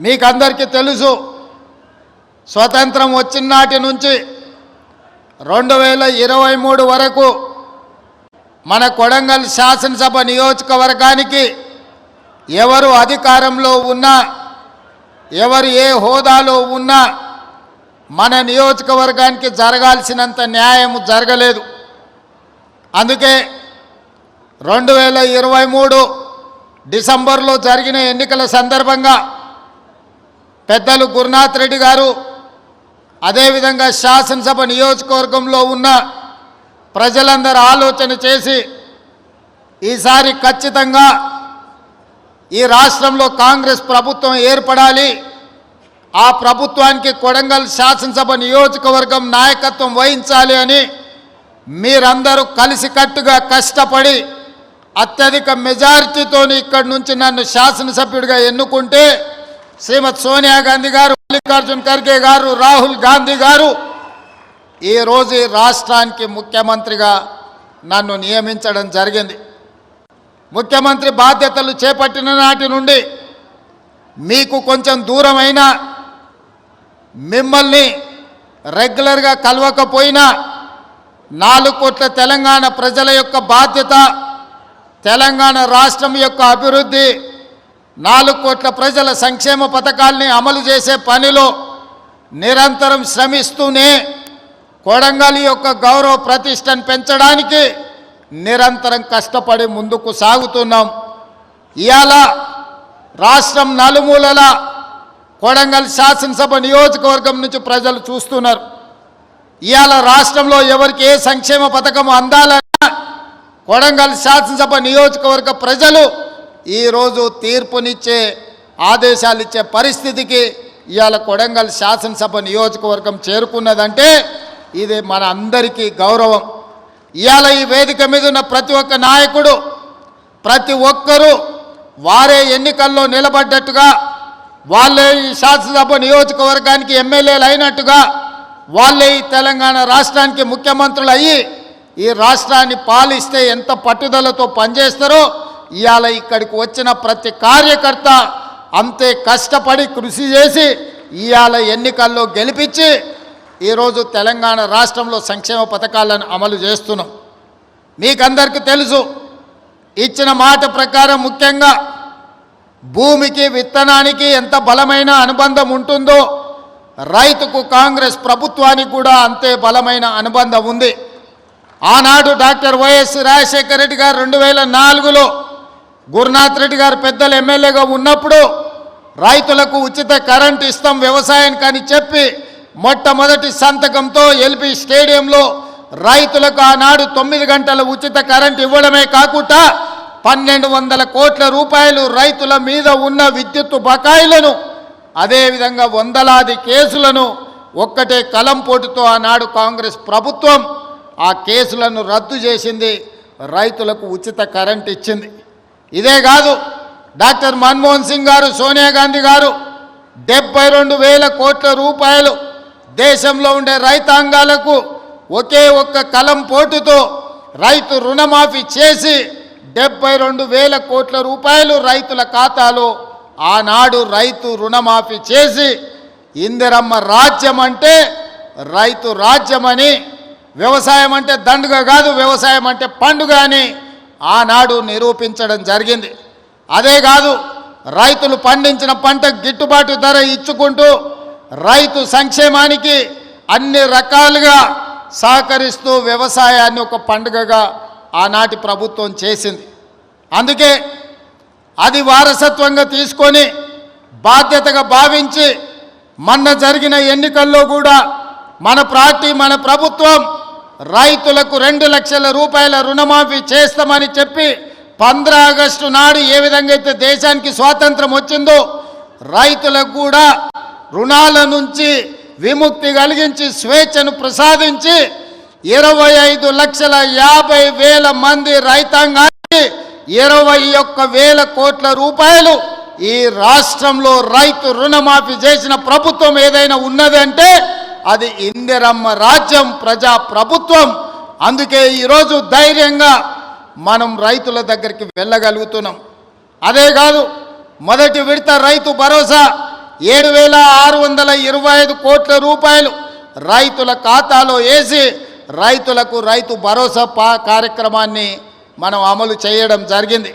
మీకందరికీ తెలుసు స్వతంత్రం వచ్చిన నాటి నుంచి రెండు వేల ఇరవై మూడు వరకు మన కొడంగల్ శాసనసభ నియోజకవర్గానికి ఎవరు అధికారంలో ఉన్నా ఎవరు ఏ హోదాలో ఉన్నా మన నియోజకవర్గానికి జరగాల్సినంత న్యాయం జరగలేదు. అందుకే రెండు వేల ఇరవై మూడు డిసెంబర్లో జరిగిన ఎన్నికల సందర్భంగా పెద్దలు గురునాథ్ రెడ్డి గారు అదేవిధంగా శాసనసభ నియోజకవర్గంలో ఉన్న ప్రజలందరూ ఆలోచన చేసి ఈసారి ఖచ్చితంగా ఈ రాష్ట్రంలో కాంగ్రెస్ ప్రభుత్వం ఏర్పడాలి. ఆ ప్రభుత్వానికి కొడంగల్ శాసనసభ నియోజకవర్గం నాయకత్వం వహించాలి అని మీరందరూ కలిసికట్టుగా కష్టపడి అత్యధిక మెజారిటీతో ఇక్కడి నుంచి నన్ను శాసనసభ్యుడిగా ఎన్నుకుంటే శ్రీమతి సోనియా గాంధీ గారు మల్లికార్జున్ ఖర్గే గారు రాహుల్ గాంధీ గారు ఈరోజు రాష్ట్రానికి ముఖ్యమంత్రిగా నన్ను నియమించడం జరిగింది. ముఖ్యమంత్రి బాధ్యతలు చేపట్టిన నాటి నుండి మీకు కొంచెం దూరమైన మిమ్మల్ని రెగ్యులర్గా కలవకపోయినా నాలుగు కోట్ల తెలంగాణ ప్రజల యొక్క బాధ్యత తెలంగాణ రాష్ట్రం యొక్క అభివృద్ధి నాలుగు కోట్ల ప్రజల సంక్షేమ పథకాల్ని అమలు చేసే పనిలో నిరంతరం శ్రమిస్తూనే కొడంగల్ యొక్క గౌరవ ప్రతిష్టను పెంచడానికి నిరంతరం కష్టపడి ముందుకు సాగుతున్నాం. ఇవాళ రాష్ట్రం నలుమూలల కొడంగల్ శాసనసభ నియోజకవర్గం నుంచి ప్రజలు చూస్తున్నారు. ఇవాళ రాష్ట్రంలో ఎవరికి ఏ సంక్షేమ పథకం అందాలన్నా కొడంగల్ శాసనసభ నియోజకవర్గ ప్రజలు ఈరోజు తీర్పునిచ్చే ఆదేశాలు ఇచ్చే పరిస్థితికి ఇవాళ కొడంగల్ శాసనసభ నియోజకవర్గం చేరుకున్నదంటే ఇది మన అందరికీ గౌరవం. ఇవాళ ఈ వేదిక మీద ఉన్న ప్రతి ఒక్క నాయకుడు ప్రతి ఒక్కరూ వారే ఎన్నికల్లో నిలబడ్డట్టుగా వాళ్ళే ఈ శాసనసభ నియోజకవర్గానికి ఎమ్మెల్యేలు అయినట్టుగా వాళ్ళే ఈ తెలంగాణ రాష్ట్రానికి ముఖ్యమంత్రులు అయ్యి ఈ రాష్ట్రాన్ని పాలిస్తే ఎంత పట్టుదలతో పనిచేస్తారో ఇవాళ ఇక్కడికి వచ్చిన ప్రతి కార్యకర్త అంతే కష్టపడి కృషి చేసి ఇవాళ ఎన్నికల్లో గెలిపించి ఈరోజు తెలంగాణ రాష్ట్రంలో సంక్షేమ పథకాలను అమలు చేస్తున్నాం. మీకందరికీ తెలుసు ఇచ్చిన మాట ప్రకారం ముఖ్యంగా భూమికి విత్తనానికి ఎంత బలమైన అనుబంధం ఉంటుందో రైతుకు కాంగ్రెస్ ప్రభుత్వానికి కూడా అంతే బలమైన అనుబంధం ఉంది. ఆనాడు డాక్టర్ వైఎస్ రాజశేఖర రెడ్డి గారు రెండు వేల నాలుగులో గురునాథ్ రెడ్డి గారు పెద్దలు ఎమ్మెల్యేగా ఉన్నప్పుడు రైతులకు ఉచిత కరెంట్ ఇస్తాం వ్యవసాయానికి అని చెప్పి మొట్టమొదటి సంతకంతో ఎల్పి స్టేడియంలో రైతులకు ఆనాడు తొమ్మిది గంటల ఉచిత కరెంట్ ఇవ్వడమే కాకుండా పన్నెండు వందల కోట్ల రూపాయలు రైతుల మీద ఉన్న విద్యుత్ బకాయిలను అదేవిధంగా వందలాది కేసులను ఒక్కటే కలంపోటుతో ఆనాడు కాంగ్రెస్ ప్రభుత్వం ఆ కేసులను రద్దు చేసింది రైతులకు ఉచిత కరెంట్ ఇచ్చింది. ఇదే కాదు డాక్టర్ మన్మోహన్ సింగ్ గారు సోనియా గాంధీ గారు డెబ్బై రెండు వేల కోట్ల రూపాయలు దేశంలో ఉండే రైతాంగాలకు ఒకే ఒక్క కలం పోటుతో రైతు రుణమాఫీ చేసి డెబ్బై రెండు వేల కోట్ల రూపాయలు రైతుల ఖాతాలో ఆనాడు రైతు రుణమాఫీ చేసి ఇందిరమ్మ రాజ్యం అంటే రైతు రాజ్యమని వ్యవసాయం అంటే దండుగ కాదు వ్యవసాయం అంటే పండుగ అని ఆనాడు నిరూపించడం జరిగింది. అదే కాదు రైతులు పండించిన పంటకు గిట్టుబాటు ధర ఇచ్చుకుంటూ రైతు సంక్షేమానికి అన్ని రకాలుగా సహకరిస్తూ వ్యవసాయాన్ని ఒక పండుగగా ఆనాటి ప్రభుత్వం చేసింది. అందుకే అది వారసత్వంగా తీసుకొని బాధ్యతగా భావించి మొన్న జరిగిన ఎన్నికల్లో కూడా మన పార్టీ మన ప్రభుత్వం రైతులకు రెండు లక్షల రూపాయల రుణమాఫీ చేస్తామని చెప్పి పంద్ర ఆగస్టు నాడు ఏ విధంగా అయితే దేశానికి స్వాతంత్రం వచ్చిందో రైతులకు కూడా రుణాల నుంచి విముక్తి కలిగించి స్వేచ్ఛను ప్రసాదించి ఇరవై ఐదు లక్షల యాభై వేల మంది రైతాంగానికి ఇరవై ఒక్క వేల కోట్ల రూపాయలు ఈ రాష్ట్రంలో రైతు రుణమాఫీ చేసిన ప్రభుత్వం ఏదైనా ఉన్నదంటే అది ఇందిరమ్మ రాజ్యం ప్రజా ప్రభుత్వం. అందుకే ఈరోజు ధైర్యంగా మనం రైతుల దగ్గరికి వెళ్ళగలుగుతున్నాం. అదే కాదు మొదటి విడత రైతు భరోసా ఏడు వేల ఆరు వందల ఇరవై ఐదు కోట్ల రూపాయలు రైతుల ఖాతాలో వేసి రైతులకు రైతు భరోసా పా కార్యక్రమాన్ని మనం అమలు చేయడం జరిగింది.